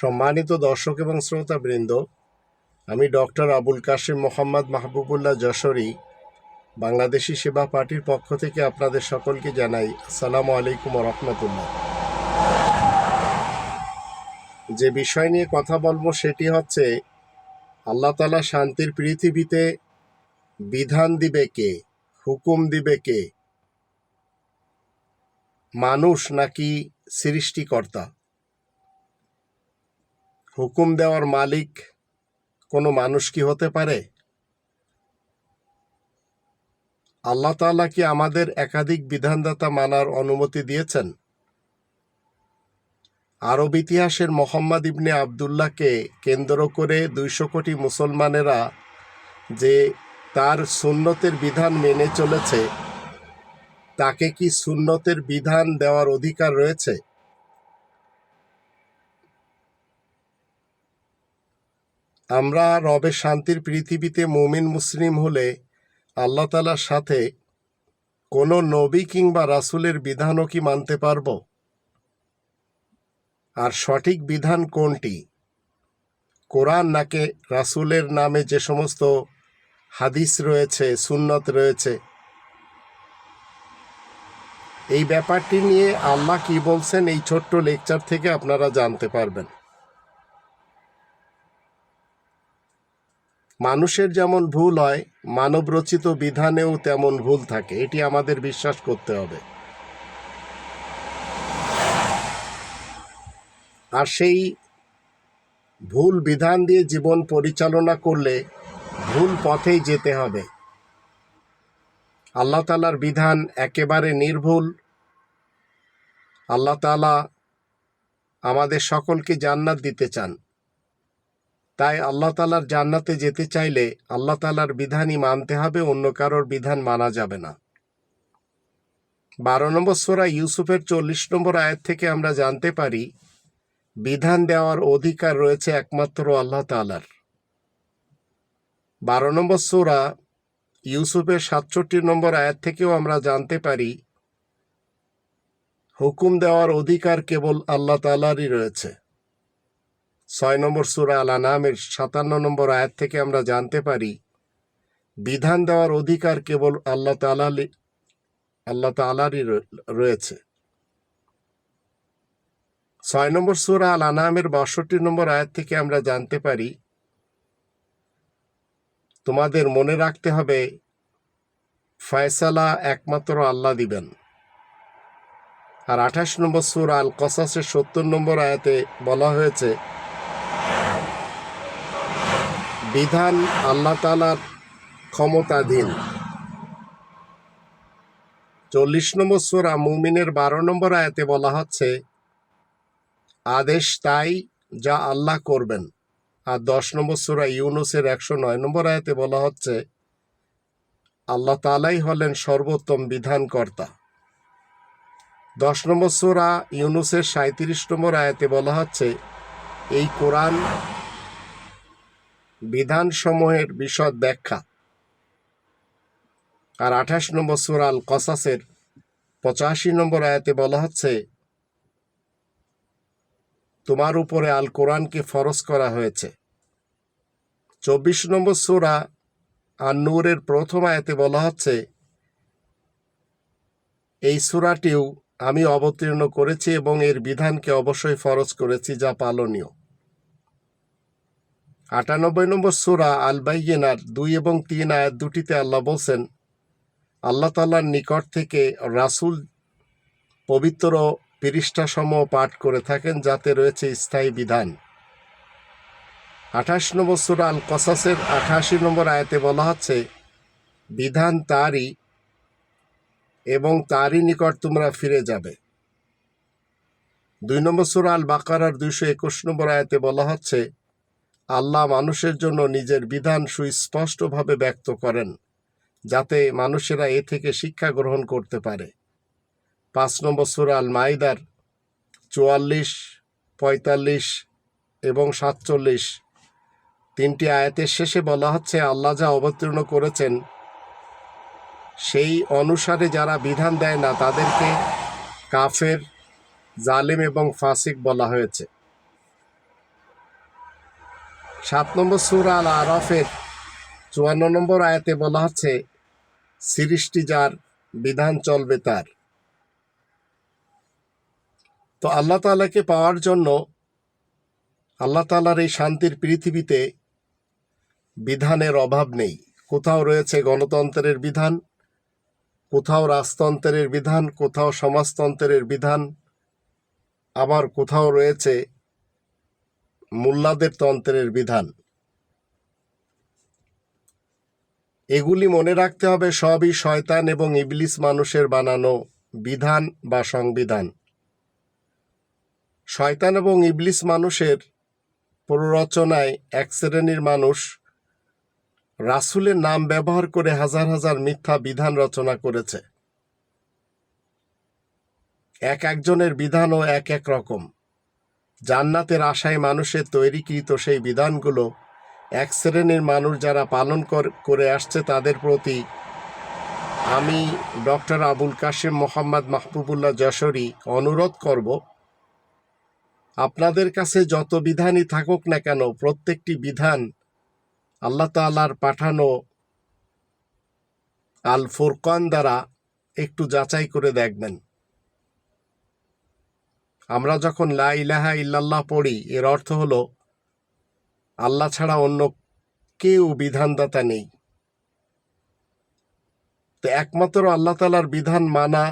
সম্মানিত দর্শক এবং শ্রোতাবৃন্দ, আমি ডক্টর আবুল কাশিম মোহাম্মদ মাহবুবুল্লাহ যশোরী, বাংলাদেশি সেবা পার্টির পক্ষ থেকে আপনাদের সকলকে জানাই আসসালামু আলাইকুম রহমতুল্লাহ। যে বিষয় নিয়ে কথা বলব সেটি হচ্ছে, আল্লাহ তালা শান্তির পৃথিবীতে বিধান দিবে কে, হুকুম দিবে কে? মানুষ নাকি সৃষ্টিকর্তা? হুকুম দেওয়ার মালিক কোনো মানুষ কি হতে পারে? আল্লাহ তাআলা কি আমাদের একাধিক বিধানদাতা মানার অনুমতি দিয়েছেন? আরব ইতিহাসের মোহাম্মদ ইবনে আবদুল্লাহকে কেন্দ্র করে দুইশো কোটি মুসলমানেরা যে তার সুন্নতের বিধান মেনে চলেছে, তাকে কি সুন্নতের বিধান দেওয়ার অধিকার রয়েছে? আমরা রবে শান্তির পৃথিবীতে মুমিন মুসলিম হলে আল্লাহ তালার সাথে কোনো নবী কিংবা রাসূলের বিধানও কি মানতে পারব? আর সঠিক বিধান কোনটি? কোরআন নাকে রাসূলের নামে যে সমস্ত হাদিস রয়েছে, সুন্নত রয়েছে, এই ব্যাপারটি নিয়ে আল্লাহ কি বলছেন এই ছোট্ট লেকচার থেকে আপনারা জানতে পারবেন। মানুষের যেমন ভুল হয়, মানবরচিত বিধানেও তেমন ভুল থাকে। এটি আমাদের বিশ্বাস করতে হবে। আর সেই ভুল বিধান দিয়ে জীবন পরিচালনা করলে ভুল পথেই যেতে হবে। আল্লাহ তালার বিধান একেবারে নির্ভুল। আল্লাহ তালা আমাদের সকলকে জান্নাত দিতে চান। তাই আল্লাহ তালার জান্নাতে যেতে চাইলে আল্লাহ তালার বিধানই মানতে হবে, অন্য কারোর বিধান মানা যাবে না। বারো নম্বর সোরা ইউসুফের চল্লিশ নম্বর আয়াত থেকে আমরা জানতে পারি, বিধান দেওয়ার অধিকার রয়েছে একমাত্র আল্লাহ তালার বারো নম্বর সোরা ইউসুফের সাতষট্টি নম্বর আয়াত থেকেও আমরা জানতে পারি, হুকুম দেওয়ার অধিকার কেবল আল্লাহ তালারই রয়েছে। ছয় নম্বর সুরা আল আনামের সাতান্ন নম্বর আয়াত থেকে আমরা জানতে পারি, বিধান দেওয়ার অধিকার কেবল আল্লাহ তালালি আল্লাহ তালারই রয়েছে। ছয় নম্বর সুরা আল আনামের বাষট্টি নম্বর আয়াত থেকে আমরা জানতে পারি, তোমাদের মনে রাখতে হবে, ফয়সালা একমাত্র আল্লাহ দিবেন। আর আঠাশ নম্বর সুর আল কসাসের সত্তর নম্বর আয়াতে বলা হয়েছে বিধান আল্লাহ তালার ক্ষমতাধীন। চল্লিশ নম্বর সুরা মুমিনের বারো নম্বর আয়াতে বলা হচ্ছে, আদেশ তাই যা আল্লাহ করবেন। আর দশ নম্বর সুরা ইউনুসের একশো নয় নম্বর আয়াতে বলা হচ্ছে, আল্লাহ তালাই হলেন সর্বোত্তম বিধানকর্তা। দশ নম্বর সুরা ইউনুসের সাঁত্রিশ নম্বর আয়াতে বলা হচ্ছে, এই কোরআন বিধানসমূহের বিশদ ব্যাখ্যা। আর আঠাশ নম্বর সুরাল কসাসের পঁচাশি নম্বর আয়াতে বলা হচ্ছে, তোমার উপরে আল কোরআনকে ফরজ করা হয়েছে। চব্বিশ নম্বর সুরা আর নূরের প্রথম আয়াতে বলা হচ্ছে, এই সুরাটিও আমি অবতীর্ণ করেছি এবং এর বিধানকে অবশ্যই ফরজ করেছি যা পালনীয়। আটানব্বই নম্বর সুরা আল বাইয়েনার দুই এবং তিন আয়াত দুটিতে আল্লাহ বলছেন, আল্লাহ তাল্লার নিকট থেকে রাসুল পবিত্র পৃষ্ঠাসমূহ পাঠ করে থাকেন যাতে রয়েছে স্থায়ী বিধান। আঠাশ নম্বর সুরা আল কসাসের আঠাশি নম্বর আয়াতে বলা হচ্ছে, বিধান তারই এবং তারই নিকট তোমরা ফিরে যাবে। দুই নম্বর সুরা আল বাকারার দুইশো একুশ নম্বর আয়াতে বলা হচ্ছে আল্লাহ মানুষের জন্য নিজের বিধান সুস্পষ্টভাবে ব্যক্ত করেন, যাতে মানুষেরা এ থেকে শিক্ষা গ্রহণ করতে পারে। পাঁচ নম্বর সুরা আল মাইদার চুয়াল্লিশ, পঁয়তাল্লিশ এবং সাতচল্লিশ। তিনটি আয়াতের শেষে বলা হচ্ছে, আল্লাহ যা অবতীর্ণ করেছেন, সেই অনুসারে যারা বিধান দেয় না, তাদেরকে কাফের, জালিম এবং ফাসিক বলা হয়েছে। সাত নম্বর সুর আল আরফের চুয়ান্ন নম্বর আয়াতে বলা হচ্ছে সিরিজটি যার, বিধান চলবে তার। তো আল্লাহ তাআলাকে পাওয়ার জন্য আল্লাহ তাআলার এই শান্তির পৃথিবীতে বিধানের অভাব নেই। কোথাও রয়েছে গণতন্ত্রের বিধান, কোথাও রাজতন্ত্রের বিধান, কোথাও সমাজতন্ত্রের বিধান, আবার কোথাও রয়েছে মোল্লাদের তন্ত্রের বিধান। এগুলি মনে রাখতে হবে, সবই শয়তান এবং ইবলিস মানুষের বানানো বিধান বা সংবিধান। শয়তান এবং ইবলিস মানুষের প্ররোচনায় এক শ্রেণির মানুষ রাসূলের নাম ব্যবহার করে হাজার হাজার মিথ্যা বিধান রচনা করেছে। এক একজনের বিধানও এক এক রকম। জান্নাতের আশায় মানুষের তৈরিকৃত সেই বিধানগুলো এক শ্রেণির মানুষ যারা পালন কর- আসছে তাদের প্রতি আমি ডক্টর আবুল কাশিম মোহাম্মদ মাহবুবুল্লাহ যশোরী অনুরোধ করব, আপনাদের কাছে যত বিধানই থাকুক না কেন, প্রত্যেকটি বিধান আল্লাহ তাআলার পাঠানো আল ফুরকান দ্বারা একটু যাচাই করে দেখবেন। আমরা যখন লা ইলাহা ইল্লাল্লাহ পড়ি, এর অর্থ হলো, আল্লাহ ছাড়া অন্য কেউ বিধানদাতা নেই। তো একমাত্র আল্লাহ তালার বিধান মানা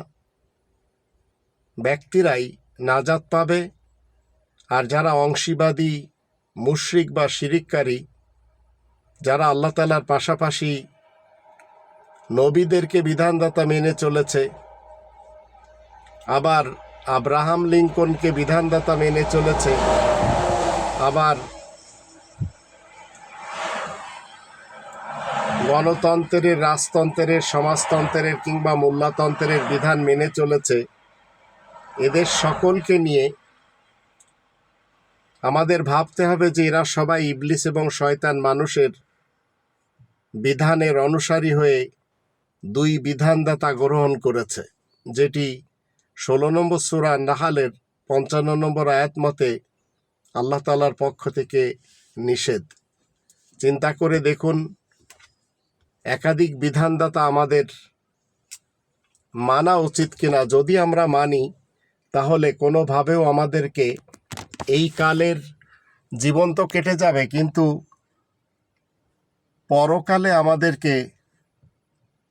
ব্যক্তিরাই নাজাত পাবে, আর যারা অংশীবাদী, মুশরিক বা শিরিককারী, যারা আল্লাহ তালার পাশাপাশি নবীদেরকে বিধানদাতা মেনে চলেছে, আবার আব্রাহাম লিঙ্কনকে বিধানদাতা মেনে চলেছে। আবার গণতন্ত্রের, রাজতন্ত্রের, সমাজতন্ত্রের কিংবা মোল্লাতন্ত্রের বিধান মেনে চলেছে। এদের সকলকে নিয়ে আমাদের ভাবতে হবে যে এরা সবাই ইবলিস এবং শয়তান মানুষের বিধানের অনুসারী হয়ে দুই বিধানদাতা গ্রহণ করেছে, যেটি ষোলো নম্বর সুরা নাহালের পঞ্চান্ন নম্বর আয়াত মতে আল্লাহ তালার পক্ষ থেকে নিষেধ। চিন্তা করে দেখুন, একাধিক বিধানদাতা আমাদের মানা উচিত কিনা। যদি আমরা মানি, তাহলে কোনোভাবেও আমাদেরকে এই কালের জীবন তো কেটে যাবে, কিন্তু পরকালে আমাদেরকে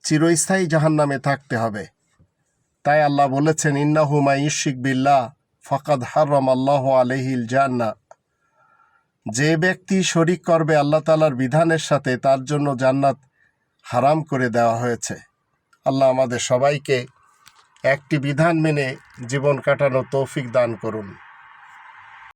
চিরস্থায়ী জাহান্নামে থাকতে হবে। তাই আল্লাহ বলেছেন, ইন্নাহু মাইশিক বিল্লাহ, ফকাদ হারম আল্লাহ আলহিল জান্না যে ব্যক্তি শরিক করবে আল্লাহ তালার বিধানের সাথে, তার জন্য জান্নাত হারাম করে দেওয়া হয়েছে। আল্লাহ আমাদের সবাইকে একটি বিধান মেনে জীবন কাটানো তৌফিক দান করুন।